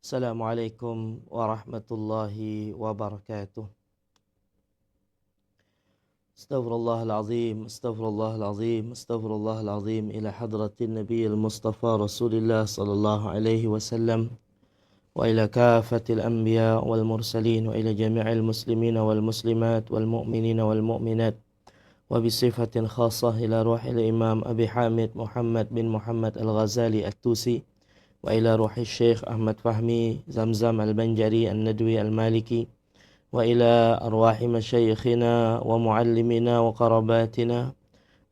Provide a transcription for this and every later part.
السلام عليكم ورحمة الله وبركاته. استغفر الله العظيم استغفر الله العظيم استغفر الله العظيم إلى حضرة النبي المصطفى رسول الله صلى الله عليه وسلم وإلى كافة الأنبياء والمرسلين وإلى جميع المسلمين والمسلمات والمؤمنين والمؤمنات وبصفة خاصة إلى روح الإمام أبي حامد محمد بن محمد الغزالي التوسي وإلى روح الشيخ أحمد فهمي زمزم البنجري الندوي المالكي وإلى أرواح مشايخنا ومعلمنا وقرباتنا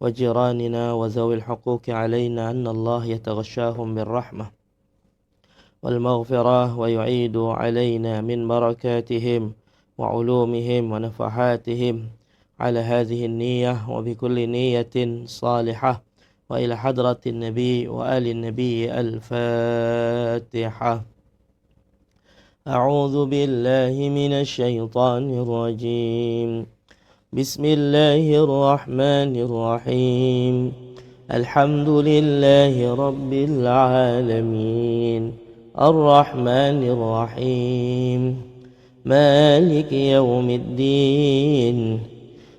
وجيراننا وذوي الحقوق علينا أن الله يتغشاهم بالرحمة والمغفرة ويعيد علينا من بركاتهم وعلومهم ونفحاتهم على هذه النية وبكل نية صالحة. وإلى حضرة النبي وآل النبي الفاتحة. أعوذ بالله من الشيطان الرجيم. بسم الله الرحمن الرحيم. الحمد لله رب العالمين. الرحمن الرحيم. مالك يوم الدين.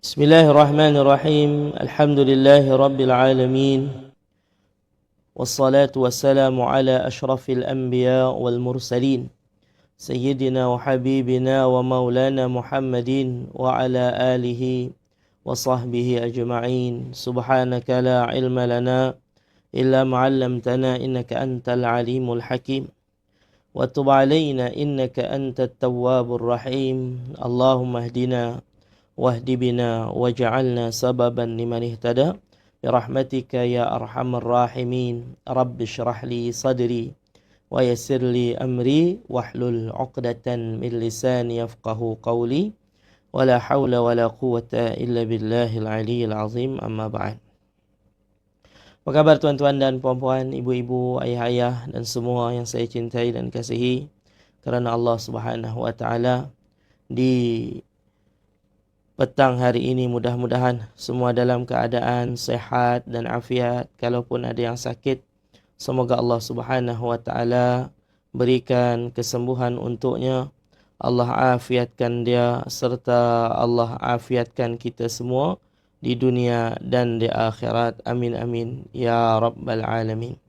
بسم الله الرحمن الرحيم الحمد لله رب العالمين والصلاة والسلام على أشرف الأنبياء والمرسلين سيدنا وحبيبنا ومولانا محمد وعلى آله وصحبه أجمعين سبحانك لا علم لنا إلا ما علمتنا إنك أنت العليم الحكيم وتب علينا إنك أنت التواب الرحيم اللهم اهدنا واهدبنا وجعلنا سببا لمن اهتدى برحمتك يا أرحم الراحمين رب اشرح لي صدري ويسر لي أمري واحلل عقدة من لساني يفقه قولي ولا حول ولا قوة إلا بالله العلي العظيم أما بعد Apa khabar tuan-tuan dan puan-puan, ibu-ibu, ayah-ayah dan semua yang saya cintai dan kasihi kerana Allah Subhanahu Wa Taala di petang hari ini mudah-mudahan semua dalam keadaan sehat dan afiat. Kalaupun ada yang sakit semoga Allah Subhanahu wa taala berikan kesembuhan untuknya. Allah afiatkan dia serta Allah afiatkan kita semua di dunia dan di akhirat. Amin amin. Ya rabbal alamin.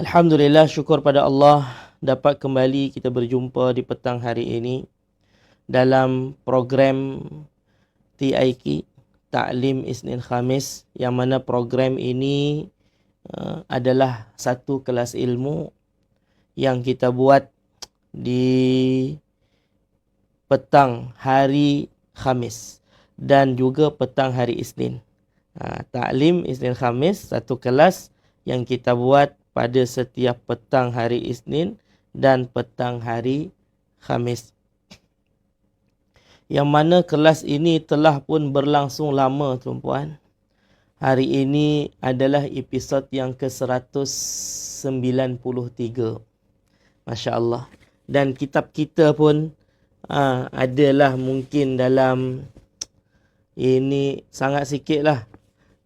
Alhamdulillah syukur pada Allah dapat kembali kita berjumpa di petang hari ini dalam program TIK Ta'lim Isnin Khamis yang mana program ini uh, adalah satu kelas ilmu yang kita buat di petang hari Khamis dan juga petang hari Isnin. Uh, Ta'lim Isnin Khamis satu kelas yang kita buat pada setiap petang hari Isnin dan petang hari Khamis yang mana kelas ini telah pun berlangsung lama tuan-puan. Hari ini adalah episod yang ke-193. Masya Allah. Dan kitab kita pun uh, adalah mungkin dalam ini sangat sikit lah.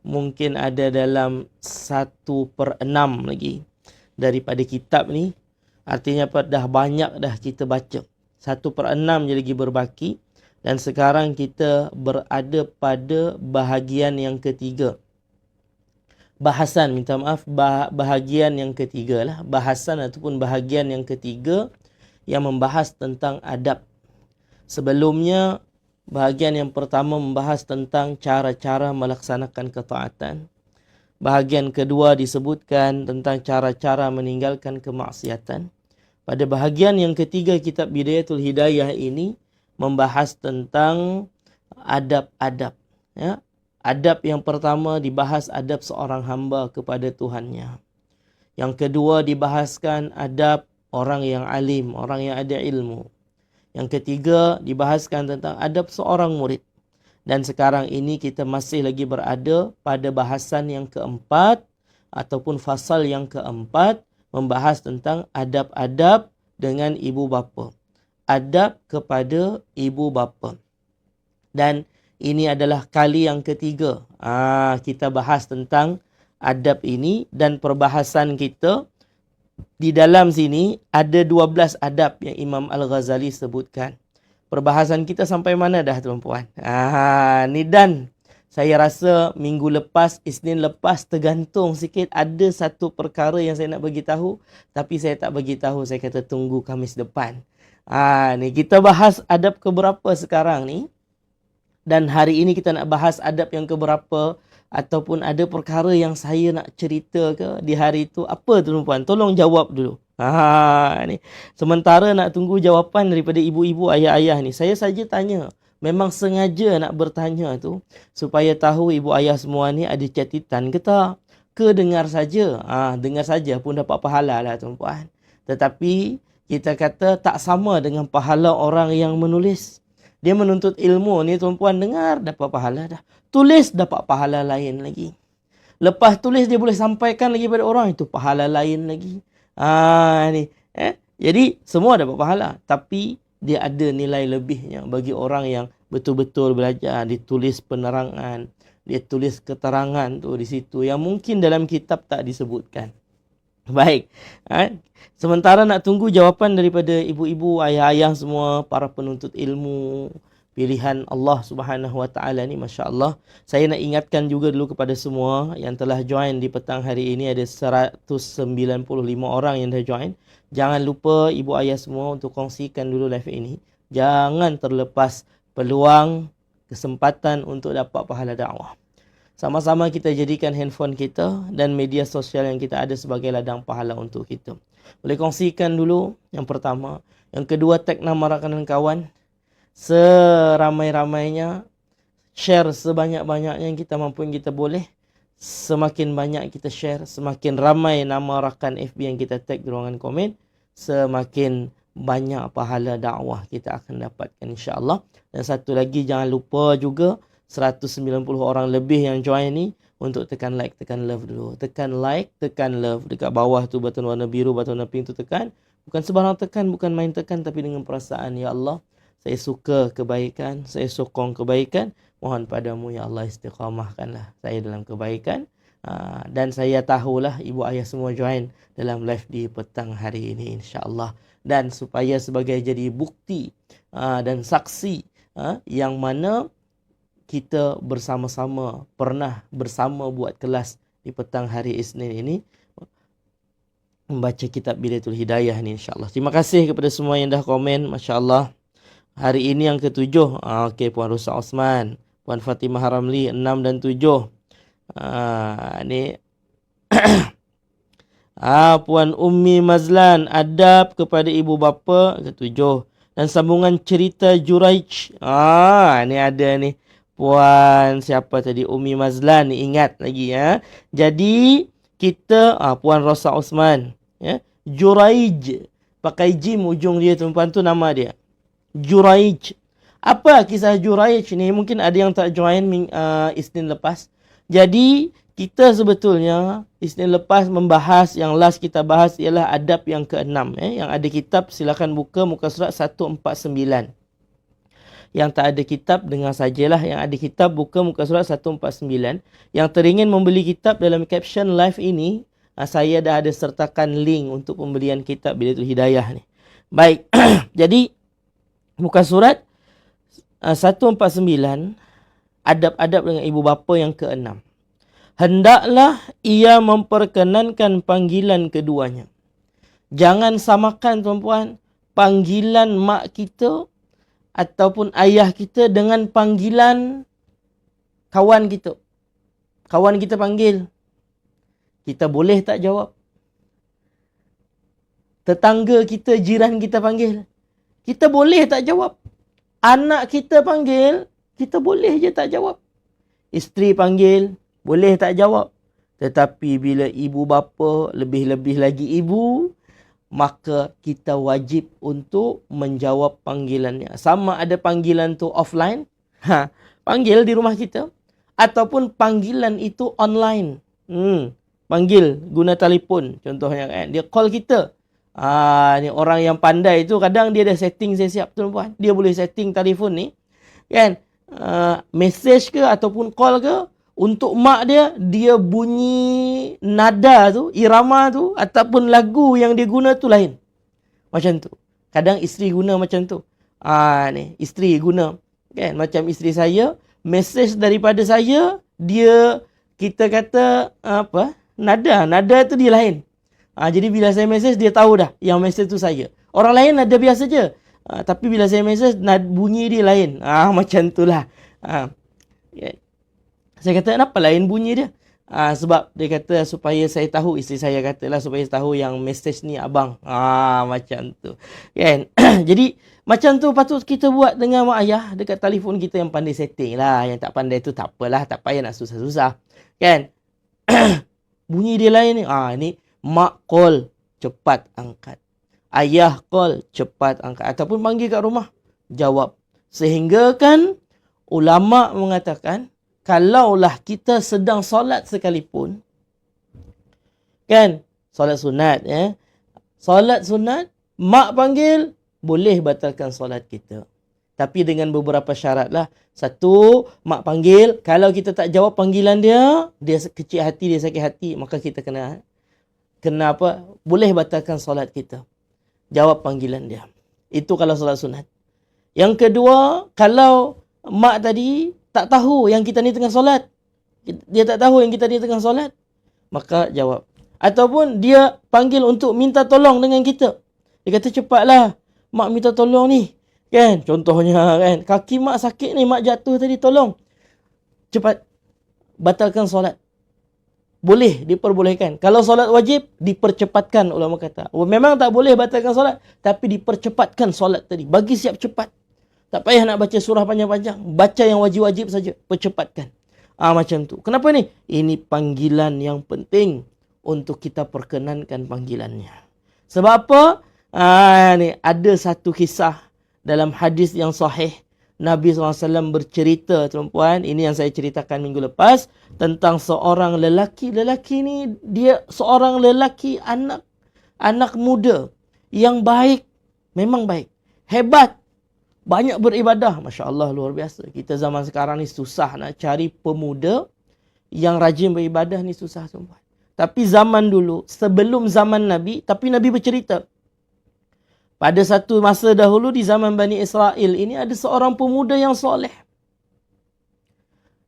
Mungkin ada dalam satu per enam lagi daripada kitab ni. Artinya dah banyak dah kita baca. Satu per enam je lagi berbaki. Dan sekarang kita berada pada bahagian yang ketiga. Bahasan, minta maaf, bahagian yang ketiga lah. Bahasan ataupun bahagian yang ketiga yang membahas tentang adab. Sebelumnya, bahagian yang pertama membahas tentang cara-cara melaksanakan ketaatan. Bahagian kedua disebutkan tentang cara-cara meninggalkan kemaksiatan. Pada bahagian yang ketiga kitab Bidayatul Hidayah ini, membahas tentang adab-adab. Ya. Adab yang pertama dibahas adab seorang hamba kepada Tuhannya. Yang kedua dibahaskan adab orang yang alim, orang yang ada ilmu. Yang ketiga, dibahaskan tentang adab seorang murid. Dan sekarang ini kita masih lagi berada pada bahasan yang keempat ataupun fasal yang keempat membahas tentang adab-adab dengan ibu bapa. Adab kepada ibu bapa. Dan ini adalah kali yang ketiga ah kita bahas tentang adab ini dan perbahasan kita di dalam sini ada 12 adab yang Imam Al-Ghazali sebutkan perbahasan kita sampai mana dah tuan-puan? Ah, ni dan saya rasa minggu lepas, Isnin lepas tergantung sikit ada satu perkara yang saya nak bagi tahu tapi saya tak bagi tahu saya kata tunggu Khamis depan. Ah, ni kita bahas adab keberapa sekarang ni? Dan hari ini kita nak bahas adab yang keberapa ataupun ada perkara yang saya nak cerita ke di hari itu apa tuan-puan? Tolong jawab dulu. Ha ni. Sementara nak tunggu jawapan daripada ibu-ibu ayah-ayah ni. Saya saja tanya. Memang sengaja nak bertanya tu supaya tahu ibu ayah semua ni ada catatan ke tak? Ke dengar saja? Ha, dengar saja pun dapat pahala lah tuan-puan. Tetapi kita kata tak sama dengan pahala orang yang menulis. Dia menuntut ilmu ni tuan-puan dengar dapat pahala dah. Tulis dapat pahala lain lagi. Lepas tulis dia boleh sampaikan lagi pada orang itu pahala lain lagi. Ah ni eh jadi semua dapat pahala tapi dia ada nilai lebihnya bagi orang yang betul-betul belajar ditulis penerangan dia tulis keterangan tu di situ yang mungkin dalam kitab tak disebutkan. Baik. Ha? Sementara nak tunggu jawapan daripada ibu-ibu, ayah-ayah semua, para penuntut ilmu, pilihan Allah Subhanahu Wa Taala ni masya-Allah. Saya nak ingatkan juga dulu kepada semua yang telah join di petang hari ini ada 195 orang yang dah join. Jangan lupa ibu ayah semua untuk kongsikan dulu live ini. Jangan terlepas peluang kesempatan untuk dapat pahala dakwah. Sama-sama kita jadikan handphone kita dan media sosial yang kita ada sebagai ladang pahala untuk kita. Boleh kongsikan dulu yang pertama. Yang kedua, tag nama rakan dan kawan seramai-ramainya share sebanyak-banyaknya yang kita mampu yang kita boleh semakin banyak kita share semakin ramai nama rakan FB yang kita tag di ruangan komen semakin banyak pahala dakwah kita akan dapatkan insya-Allah dan satu lagi jangan lupa juga 190 orang lebih yang join ni untuk tekan like tekan love dulu tekan like tekan love dekat bawah tu button warna biru button warna pink tu tekan bukan sebarang tekan bukan main tekan tapi dengan perasaan ya Allah saya suka kebaikan, saya sokong kebaikan. Mohon padamu ya Allah istiqamahkanlah saya dalam kebaikan. Ah, dan saya tahulah ibu ayah semua join dalam live di petang hari ini insyaAllah. Dan supaya sebagai jadi bukti ah, dan saksi ah, yang mana kita bersama-sama pernah bersama buat kelas di petang hari Isnin ini membaca kitab Bidatul Hidayah ni insyaAllah. Terima kasih kepada semua yang dah komen. Masya Allah. Hari ini yang ketujuh. Ah, Okey, Puan Rusa Osman. Puan Fatimah Haramli, enam dan tujuh. Ah, ni. ah, Puan Ummi Mazlan, adab kepada ibu bapa, ketujuh. Dan sambungan cerita Juraij. Ah, ni ada ni. Puan siapa tadi? Ummi Mazlan, ingat lagi ya. Jadi, kita, ah, Puan Rosa Osman. Ya. Juraij. Pakai jim ujung dia, tuan-tuan tu nama dia. Juraij. Apa kisah Juraij ni? Mungkin ada yang tak join uh, Isnin lepas. Jadi, kita sebetulnya Isnin lepas membahas yang last kita bahas ialah adab yang keenam. Eh? Yang ada kitab silakan buka muka surat 149. Yang tak ada kitab dengar sajalah. Yang ada kitab buka muka surat 149. Yang teringin membeli kitab dalam caption live ini, uh, saya dah ada sertakan link untuk pembelian kitab Bidatul Hidayah ni. Baik, jadi muka surat uh, 149 adab-adab dengan ibu bapa yang keenam. Hendaklah ia memperkenankan panggilan keduanya. Jangan samakan tuan-puan panggilan mak kita ataupun ayah kita dengan panggilan kawan kita. Kawan kita panggil. Kita boleh tak jawab? Tetangga kita, jiran kita panggil kita boleh tak jawab. Anak kita panggil, kita boleh je tak jawab. Isteri panggil, boleh tak jawab. Tetapi bila ibu bapa, lebih-lebih lagi ibu, maka kita wajib untuk menjawab panggilannya. Sama ada panggilan tu offline, ha, panggil di rumah kita ataupun panggilan itu online. Hmm, panggil guna telefon contohnya kan. Dia call kita. Ah ni orang yang pandai tu kadang dia ada setting saya siap tuan-puan. Dia boleh setting telefon ni. Kan? Uh, message ke ataupun call ke untuk mak dia dia bunyi nada tu, irama tu ataupun lagu yang dia guna tu lain. Macam tu. Kadang isteri guna macam tu. Ah ni, isteri guna kan macam isteri saya, message daripada saya dia kita kata apa? Nada, nada tu dia lain. Ha, jadi bila saya message dia tahu dah yang message tu saya. Orang lain ada biasa je. Ha, tapi bila saya nad, bunyi dia lain. Ah ha, macam itulah. Ha. Ya. Saya kata kenapa lain bunyi dia? Ha, sebab dia kata supaya saya tahu isteri saya katalah supaya tahu yang message ni abang. Ah macam tu. Kan? jadi macam tu patut kita buat dengan mak ayah dekat telefon kita yang pandai setting lah. Yang tak pandai tu tak apalah, tak payah nak susah-susah. Kan? bunyi dia lain ni. Ah ni Mak call, cepat angkat. Ayah call, cepat angkat. Ataupun panggil kat rumah, jawab. Sehingga kan ulama mengatakan, kalaulah kita sedang solat sekalipun, kan, solat sunat, ya. Solat sunat, mak panggil, boleh batalkan solat kita. Tapi dengan beberapa syarat lah. Satu, mak panggil. Kalau kita tak jawab panggilan dia, dia kecil hati, dia sakit hati, maka kita kena kenapa boleh batalkan solat kita. Jawab panggilan dia. Itu kalau solat sunat. Yang kedua, kalau mak tadi tak tahu yang kita ni tengah solat. Dia tak tahu yang kita ni tengah solat. Maka jawab. Ataupun dia panggil untuk minta tolong dengan kita. Dia kata cepatlah. Mak minta tolong ni. Kan? Contohnya kan. Kaki mak sakit ni. Mak jatuh tadi tolong. Cepat. Batalkan solat boleh diperbolehkan. Kalau solat wajib, dipercepatkan ulama kata. Memang tak boleh batalkan solat, tapi dipercepatkan solat tadi. Bagi siap cepat. Tak payah nak baca surah panjang-panjang. Baca yang wajib-wajib saja. Percepatkan. Ah macam tu. Kenapa ni? Ini panggilan yang penting untuk kita perkenankan panggilannya. Sebab apa? Ah, ni ada satu kisah dalam hadis yang sahih Nabi SAW bercerita tuan-puan, ini yang saya ceritakan minggu lepas tentang seorang lelaki. Lelaki ni dia seorang lelaki anak anak muda yang baik, memang baik, hebat, banyak beribadah. Masya Allah luar biasa. Kita zaman sekarang ni susah nak cari pemuda yang rajin beribadah ni susah tuan-puan. Tapi zaman dulu, sebelum zaman Nabi, tapi Nabi bercerita. Pada satu masa dahulu di zaman Bani Israel ini ada seorang pemuda yang soleh.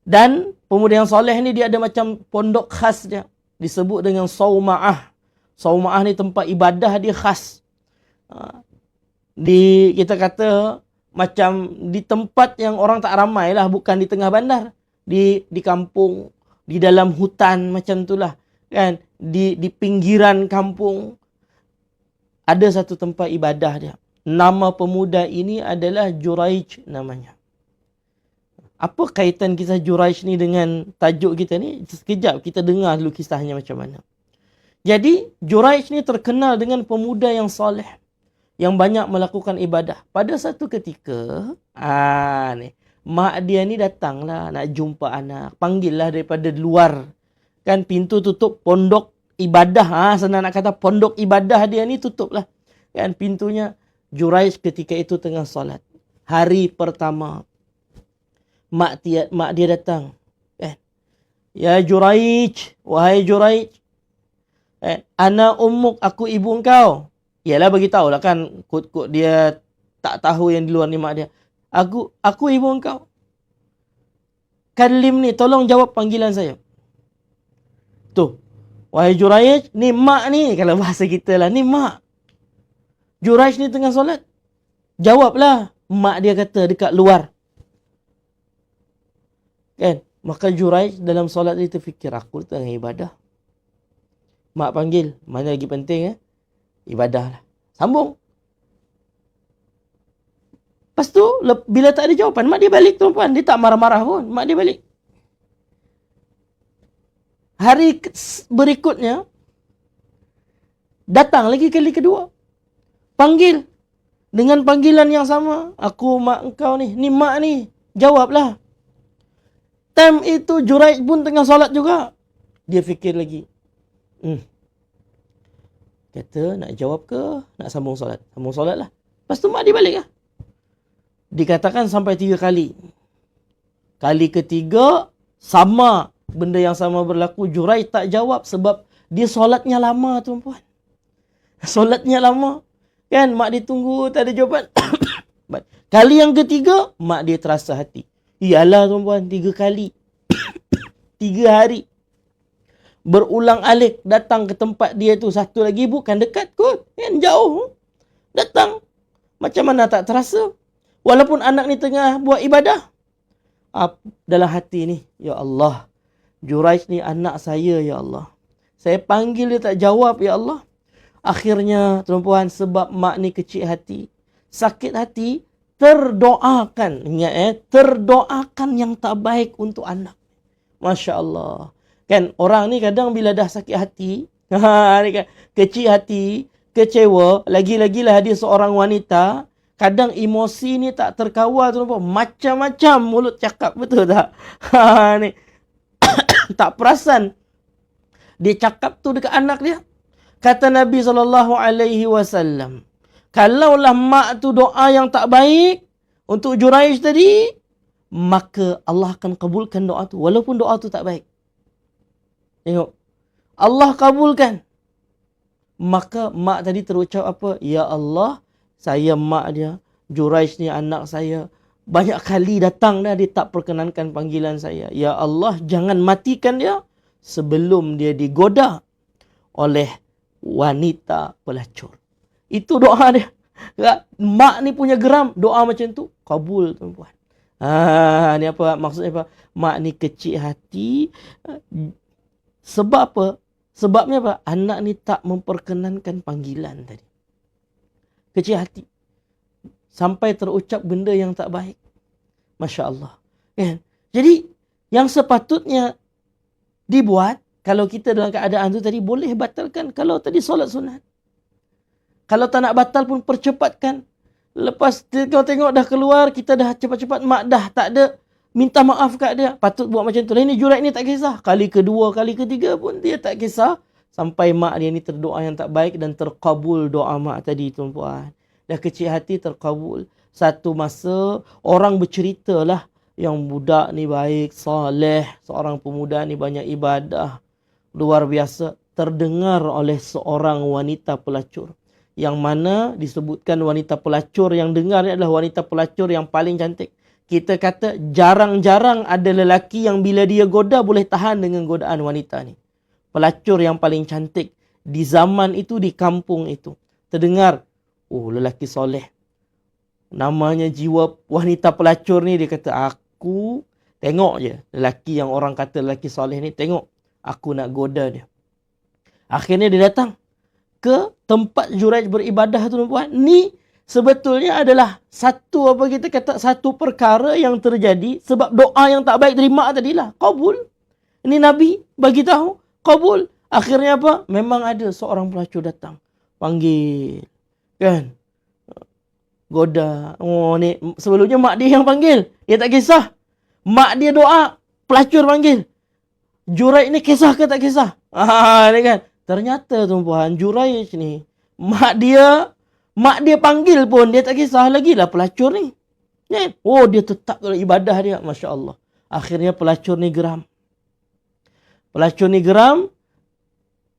Dan pemuda yang soleh ni dia ada macam pondok khas dia. Disebut dengan Sauma'ah. Sauma'ah ni tempat ibadah dia khas. Ha. Di kita kata macam di tempat yang orang tak ramai lah. Bukan di tengah bandar. Di di kampung. Di dalam hutan macam tu lah. Kan? Di, di pinggiran kampung ada satu tempat ibadah dia. Nama pemuda ini adalah Juraij namanya. Apa kaitan kisah Juraij ni dengan tajuk kita ni? Sekejap kita dengar dulu kisahnya macam mana. Jadi Juraij ni terkenal dengan pemuda yang soleh. Yang banyak melakukan ibadah. Pada satu ketika, ah ni, mak dia ni datanglah nak jumpa anak. Panggillah daripada luar. Kan pintu tutup pondok ibadah ha senang nak kata pondok ibadah dia ni tutup lah kan pintunya Juraiz ketika itu tengah solat hari pertama mak dia mak dia datang kan ya Juraiz wahai Juraiz eh ana ummuk aku ibu engkau ialah bagi tahu lah kan kut-kut dia tak tahu yang di luar ni mak dia aku aku ibu engkau Kalim ni tolong jawab panggilan saya. Tuh, Wahai Juraij, ni mak ni. Kalau bahasa kita lah, ni mak. Juraij ni tengah solat. Jawablah. Mak dia kata dekat luar. Kan? Maka Juraij dalam solat dia terfikir, aku tengah ibadah. Mak panggil, mana lagi penting eh? Ibadah lah. Sambung. Lepas tu, bila tak ada jawapan, mak dia balik tuan-puan. Dia tak marah-marah pun. Mak dia balik. Hari berikutnya datang lagi kali kedua. Panggil. Dengan panggilan yang sama. Aku mak engkau ni. Ni mak ni. Jawablah. Time itu Juraij pun tengah solat juga. Dia fikir lagi. Hmm. Kata nak jawab ke nak sambung solat? Sambung solat lah. Lepas tu mak dia balik lah. Dikatakan sampai tiga kali. Kali ketiga sama benda yang sama berlaku. Jurai tak jawab sebab dia solatnya lama tuan-puan. Solatnya lama. Kan mak dia tunggu tak ada jawapan. kali yang ketiga mak dia terasa hati. Iyalah tuan-puan tiga kali. tiga hari berulang alik datang ke tempat dia tu satu lagi bukan dekat kot. Kan jauh. Datang. Macam mana tak terasa? Walaupun anak ni tengah buat ibadah. Ap, dalam hati ni ya Allah Juraish ni anak saya ya Allah. Saya panggil dia tak jawab ya Allah. Akhirnya tuan-puan sebab mak ni kecil hati sakit hati terdoakan. Ingat eh terdoakan yang tak baik untuk anak. Masya Allah. Kan orang ni kadang bila dah sakit hati, ha kan kecil hati, kecewa, lagi-lagilah dia seorang wanita, kadang emosi ni tak terkawal tu macam-macam mulut cakap betul tak? Ha ni tak perasan dia cakap tu dekat anak dia. Kata Nabi wasallam, kalaulah mak tu doa yang tak baik untuk Juraish tadi, maka Allah akan kabulkan doa tu walaupun doa tu tak baik. Tengok. Allah kabulkan. Maka mak tadi terucap apa? Ya Allah, saya mak dia. Juraish ni anak saya. Banyak kali datang dah dia tak perkenankan panggilan saya. Ya Allah, jangan matikan dia sebelum dia digoda oleh wanita pelacur. Itu doa dia. Mak ni punya geram doa macam tu. Kabul tuan-puan. Ah, ni apa maksudnya apa? Mak ni kecil hati sebab apa? Sebabnya apa? Anak ni tak memperkenankan panggilan tadi. Kecil hati. Sampai terucap benda yang tak baik. Masya Allah. Kan? Jadi, yang sepatutnya dibuat, kalau kita dalam keadaan tu tadi, boleh batalkan kalau tadi solat sunat. Kalau tak nak batal pun percepatkan. Lepas tengok-tengok dah keluar, kita dah cepat-cepat, mak dah tak ada minta maaf kat dia. Patut buat macam tu. Lah ini jurat ni tak kisah. Kali kedua, kali ketiga pun dia tak kisah. Sampai mak dia ni terdoa yang tak baik dan terkabul doa mak tadi tuan-puan. Dah kecil hati terkabul. Satu masa orang bercerita lah yang budak ni baik, soleh. Seorang pemuda ni banyak ibadah. Luar biasa. Terdengar oleh seorang wanita pelacur. Yang mana disebutkan wanita pelacur yang dengar ni adalah wanita pelacur yang paling cantik kita kata jarang-jarang ada lelaki yang bila dia goda boleh tahan dengan godaan wanita ni. Pelacur yang paling cantik di zaman itu di kampung itu. Terdengar, oh lelaki soleh. Namanya jiwa wanita pelacur ni dia kata aku tengok je lelaki yang orang kata lelaki soleh ni tengok aku nak goda dia. Akhirnya dia datang ke tempat Juraij beribadah tu tuan-puan. Ni sebetulnya adalah satu apa kita kata satu perkara yang terjadi sebab doa yang tak baik terima tadilah. Kabul. Ini nabi bagi tahu kabul. Akhirnya apa? Memang ada seorang pelacur datang. Panggil. Kan? Goda. Oh ni sebelumnya mak dia yang panggil. Dia tak kisah. Mak dia doa pelacur panggil. Jurai ni kisah ke tak kisah? Ah ni kan? Ternyata tuan-puan Jurai ni mak dia Mak dia panggil pun dia tak kisah lagi lah pelacur ni. Ya. Oh dia tetap dalam ibadah dia. Masya Allah. Akhirnya pelacur ni geram. Pelacur ni geram.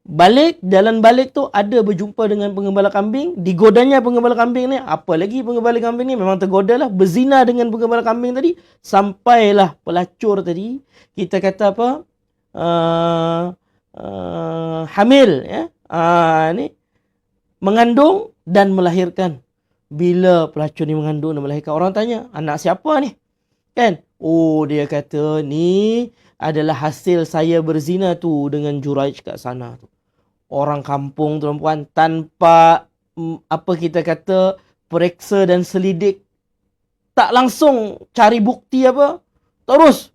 Balik, jalan balik tu ada berjumpa dengan pengembala kambing. Digodanya pengembala kambing ni. Apa lagi pengembala kambing ni memang tergoda lah. Berzina dengan pengembala kambing tadi. Sampailah pelacur tadi. Kita kata apa? Uh, uh, hamil. Ya? Uh, ni. Mengandung dan melahirkan. Bila pelacur ni mengandung dan melahirkan, orang tanya, anak siapa ni? Kan? Oh, dia kata, ni adalah hasil saya berzina tu dengan Juraij kat sana tu. Orang kampung tu, puan tanpa mm, apa kita kata, periksa dan selidik, tak langsung cari bukti apa, terus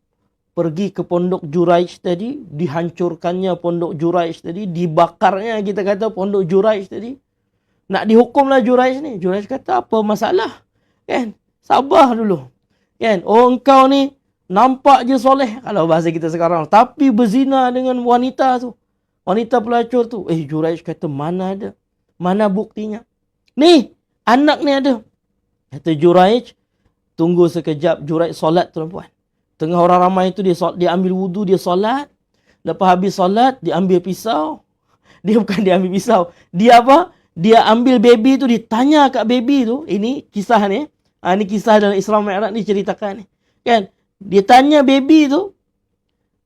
pergi ke pondok Juraij tadi, dihancurkannya pondok Juraij tadi, dibakarnya kita kata pondok Juraij tadi, Nak dihukumlah Juraj ni. Juraj kata apa masalah? Kan? Sabar dulu. Kan? Oh engkau ni nampak je soleh. Kalau bahasa kita sekarang. Tapi berzina dengan wanita tu. Wanita pelacur tu. Eh Juraj kata mana ada? Mana buktinya? Ni anak ni ada. Kata Juraj. Tunggu sekejap Juraj solat tuan-puan. Tengah orang ramai tu dia, dia ambil wudu dia solat. Lepas habis solat, dia ambil pisau. Dia bukan dia ambil pisau. Dia apa? Dia ambil baby tu, ditanya kat baby tu. Ini kisah ni. Ha, ini kisah dalam Islam Mi'raj ni ceritakan ni. Kan? Dia tanya baby tu.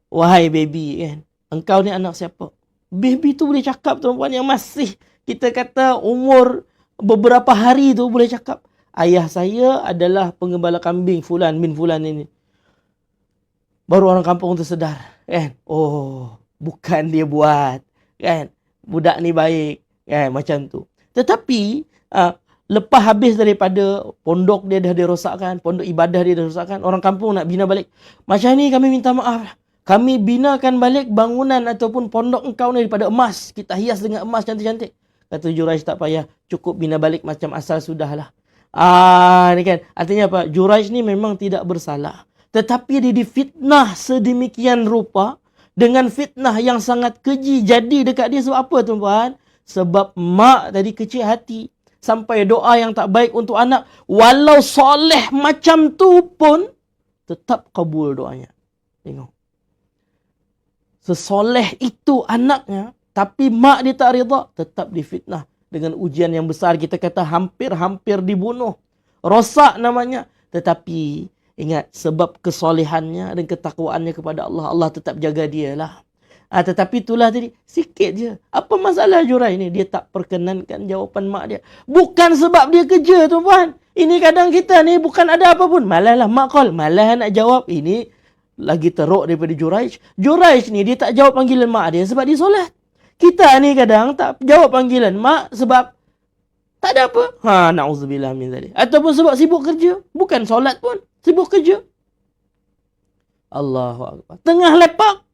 Wahai baby kan. Engkau ni anak siapa? Baby tu boleh cakap tuan-puan yang masih kita kata umur beberapa hari tu boleh cakap. Ayah saya adalah pengembala kambing Fulan bin Fulan ini. Baru orang kampung tu sedar. Kan? Oh, bukan dia buat. Kan? budak ni baik kan macam tu. Tetapi uh, lepas habis daripada pondok dia dah dirosakkan pondok ibadah dia dah dirosakkan orang kampung nak bina balik. Macam ni kami minta maaf. Kami binakan balik bangunan ataupun pondok engkau ni daripada emas. Kita hias dengan emas cantik-cantik. Kata Juraj tak payah cukup bina balik macam asal sudahlah ah ni kan? Artinya apa? Juraj ni memang tidak bersalah. Tetapi dia difitnah sedemikian rupa dengan fitnah yang sangat keji. Jadi dekat dia sebab apa tuan-tuan? Sebab mak tadi kecil hati sampai doa yang tak baik untuk anak walau soleh macam tu pun tetap kabul doanya. Tengok. Sesoleh itu anaknya tapi mak dia tak rida tetap difitnah dengan ujian yang besar kita kata hampir-hampir dibunuh. Rosak namanya tetapi Ingat sebab kesolehannya dan ketakwaannya kepada Allah. Allah tetap jaga dia lah. Ha, tetapi itulah tadi. Sikit je. Apa masalah Jurai ni? Dia tak perkenankan jawapan mak dia. Bukan sebab dia kerja tu puan. Ini kadang kita ni bukan ada apa pun. Malah lah mak call. Malah nak jawab. Ini lagi teruk daripada Juraij. Juraij ni dia tak jawab panggilan mak dia sebab dia solat. Kita ni kadang tak jawab panggilan mak sebab tak ada apa. Ha, na'udzubillah min zalik. Ataupun sebab sibuk kerja. Bukan solat pun. Sibuk kerja. Allahu Akbar. Tengah lepak.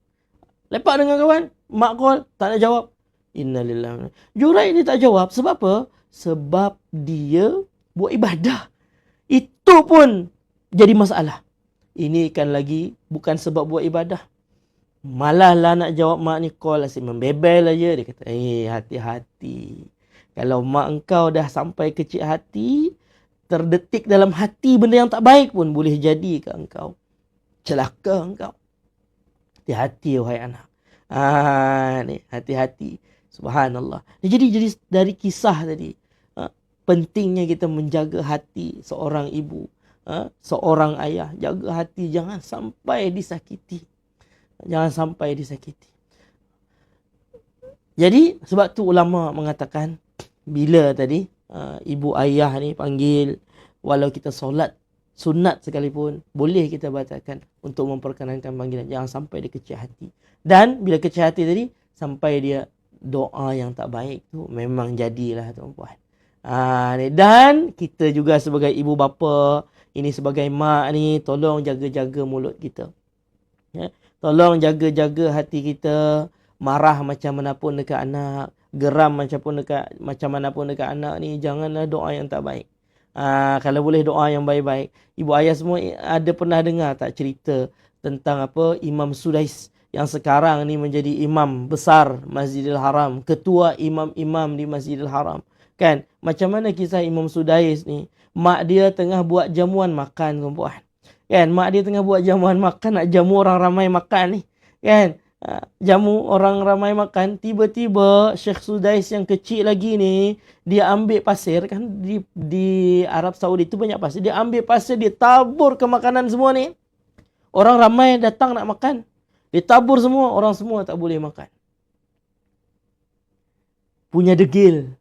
Lepak dengan kawan. Mak call. Tak nak jawab. Innalillah. Jurai ni tak jawab. Sebab apa? Sebab dia buat ibadah. Itu pun jadi masalah. Ini kan lagi bukan sebab buat ibadah. Malah lah nak jawab mak ni call asyik membebel aja. Dia kata, eh hati-hati. Kalau mak engkau dah sampai kecil hati, terdetik dalam hati benda yang tak baik pun boleh jadi ke engkau. Celaka engkau. Hati-hati wahai anak. Ah ni hati-hati. Subhanallah. Jadi jadi dari kisah tadi ha, pentingnya kita menjaga hati seorang ibu, ha, seorang ayah, jaga hati jangan sampai disakiti. Jangan sampai disakiti. Jadi sebab tu ulama mengatakan bila tadi uh, ibu ayah ni panggil walau kita solat sunat sekalipun boleh kita batalkan untuk memperkenankan panggilan. Jangan sampai dia kecil hati. Dan bila kecil hati tadi sampai dia doa yang tak baik tu memang jadilah tuan-puan. Ha, dan kita juga sebagai ibu bapa ini sebagai mak ni tolong jaga-jaga mulut kita. Ya? tolong jaga-jaga hati kita. Marah macam mana pun dekat anak geram macam pun dekat macam mana pun dekat anak ni janganlah doa yang tak baik. Ah, kalau boleh doa yang baik-baik. Ibu ayah semua ada pernah dengar tak cerita tentang apa Imam Sudais yang sekarang ni menjadi imam besar Masjidil Haram, ketua imam-imam di Masjidil Haram. Kan? Macam mana kisah Imam Sudais ni? Mak dia tengah buat jamuan makan tuan-puan. Kan? Mak dia tengah buat jamuan makan nak jamu orang ramai makan ni. Kan? Jamu orang ramai makan tiba-tiba Syekh Sudais yang kecil lagi ni dia ambil pasir kan di di Arab Saudi tu banyak pasir dia ambil pasir dia tabur ke makanan semua ni. Orang ramai datang nak makan. Dia tabur semua orang semua tak boleh makan. Punya degil.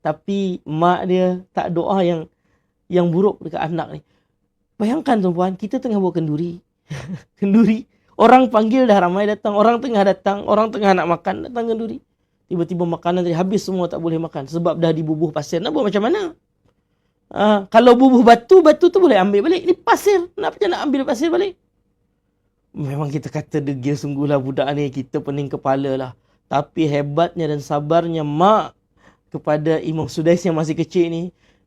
Tapi mak dia tak doa yang yang buruk dekat anak ni. Bayangkan tuan-puan kita tengah buat kenduri. Kenduri Orang panggil dah ramai datang. Orang tengah datang. Orang tengah nak makan. Datang kenduri. Tiba-tiba makanan tadi habis semua tak boleh makan. Sebab dah dibubuh pasir. Nak buat macam mana? Ha, kalau bubuh batu, batu tu boleh ambil balik. Ini pasir. Nak macam nak ambil pasir balik? Memang kita kata degil sungguhlah budak ni. Kita pening kepala lah. Tapi hebatnya dan sabarnya mak. kepada Imam Sudais yang masih kecil ni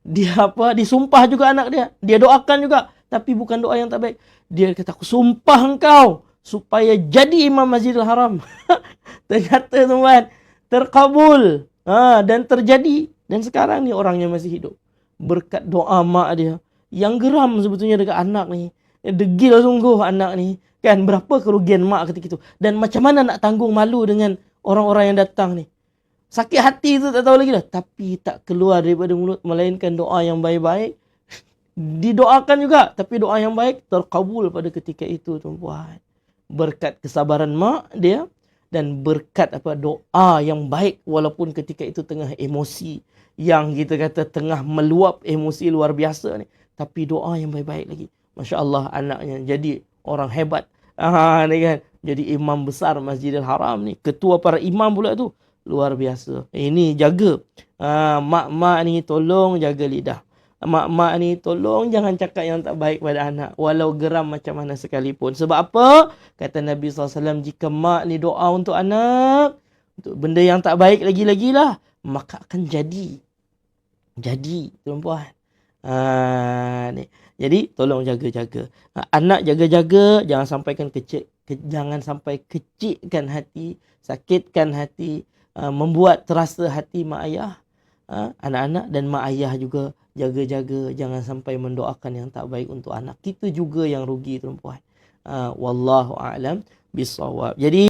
dia apa disumpah juga anak dia dia doakan juga tapi bukan doa yang tak baik dia kata aku sumpah engkau supaya jadi imam Masjidil Haram ternyata tuan terkabul ha, dan terjadi dan sekarang ni orangnya masih hidup berkat doa mak dia yang geram sebetulnya dekat anak ni degil sungguh anak ni kan berapa kerugian mak ketika itu dan macam mana nak tanggung malu dengan orang-orang yang datang ni Sakit hati tu tak tahu lagi dah. Tapi tak keluar daripada mulut. Melainkan doa yang baik-baik. Didoakan juga. Tapi doa yang baik terkabul pada ketika itu tuan-puan. Berkat kesabaran mak dia. Dan berkat apa doa yang baik. Walaupun ketika itu tengah emosi. Yang kita kata tengah meluap emosi luar biasa ni. Tapi doa yang baik-baik lagi. Masya Allah anaknya jadi orang hebat. Ah, ni kan. Jadi imam besar Masjidil Haram ni. Ketua para imam pula tu luar biasa. Ini jaga. Ha, mak-mak ni tolong jaga lidah. Mak-mak ni tolong jangan cakap yang tak baik pada anak. Walau geram macam mana sekalipun. Sebab apa? Kata Nabi SAW, jika mak ni doa untuk anak, untuk benda yang tak baik lagi-lagi lah, maka akan jadi. Jadi, tuan-puan. Ha, ni. Jadi, tolong jaga-jaga. Ha, anak jaga-jaga, jangan sampaikan kecil. Ke, jangan sampai kecilkan hati, sakitkan hati, Uh, membuat terasa hati mak ayah, uh, anak-anak dan mak ayah juga jaga-jaga jangan sampai mendoakan yang tak baik untuk anak. Kita juga yang rugi tuan-puan. Uh, wallahu a'lam bisawab. Jadi